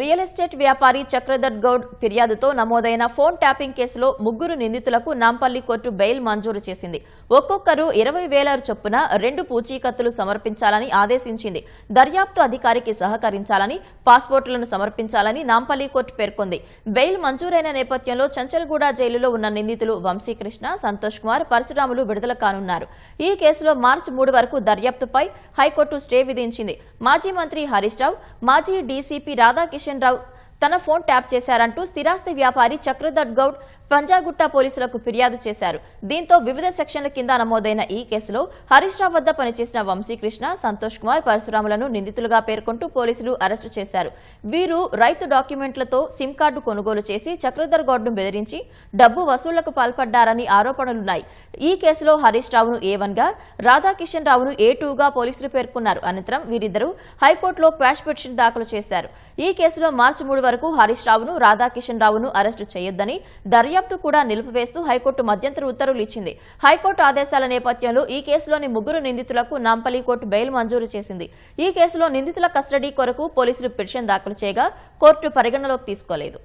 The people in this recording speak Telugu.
రియల్ ఎస్టేట్ వ్యాపారి చక్రధర్ గౌడ్ ఫిర్యాదుతో నమోదైన ఫోన్ ట్యాపింగ్ కేసులో ముగ్గురు నిందితులకు నాంపల్లి కోర్టు బెయిల్ మంజూరు చేసింది. ఒక్కొక్కరు ఇరవై వేల చొప్పున రెండు పూచీకత్తులు సమర్పించాలని ఆదేశించింది. దర్యాప్తు అధికారికి సహకరించాలని పాస్పోర్టులను సమర్పించాలని నాంపల్లి కోర్టు పేర్కొంది. బెయిల్ మంజూరైన నేపథ్యంలో చంచల్గూడ జైలులో ఉన్న నిందితులు వంశీకృష్ణ సంతోష్ కుమార్ పరశురాములు విడుదల కానున్నారు. ఈ కేసులో మార్చి మూడు వరకు దర్యాప్తుపై హైకోర్టు స్టే విధించింది. మాజీ మంత్రి హరీష్ రావు మాజీ డీసీపీ రాధాకృష్ణ రావు. తన ఫోన్ ట్యాప్ చేశారంటూ స్థిరాస్తి వ్యాపారి చక్రధర్ గౌడ్ పంజాగుట్ట పోలీసులకు ఫిర్యాదు చేశారు. దీంతో వివిధ సెక్షన్ల కింద నమోదైన ఈ కేసులో హరీష్ రావు వద్ద పనిచేసిన వంశీకృష్ణ సంతోష్ కుమార్ పరశురాములను నిందితులుగా పేర్కొంటూ పోలీసులు అరెస్టు చేశారు. వీరు రైతు డాక్యుమెంట్లతో సిమ్ కార్డు కొనుగోలు చేసి చక్రధర్ గౌడ్ను బెదిరించి డబ్బు వసూళ్ళకు పాల్పడ్డారని ఆరోపణలున్నాయి. ఈ కేసులో హరీష్ రావును ఏ గా రాధాకిషన్ రావును ఏ టూగా పోలీసులు పేర్కొన్నారు. అనంతరం వీరిద్దరూ హైకోర్టులో క్వాష్ పిటిషన్ దాఖలు చేశారు. ఈ కేసులో మార్చి మూడు వరకు హరీష్ రావును రాధాకిషన్ రావును అరెస్టు చేయొద్దని దర్యాప్తు కూడా నిలిపివేస్తూ హైకోర్టు మధ్యంతర ఉత్తర్వులు ఇచ్చింది. హైకోర్టు ఆదేశాల నేపథ్యంలో ఈ కేసులోని ముగ్గురు నిందితులకు నాంపల్లి కోర్టు బెయిల్ మంజూరు చేసింది. ఈ కేసులో నిందితుల కస్టడీ కొరకు పోలీసులు పిటిషన్ దాఖలు చేయగా కోర్టు పరిగణలోకి తీసుకోలేదు.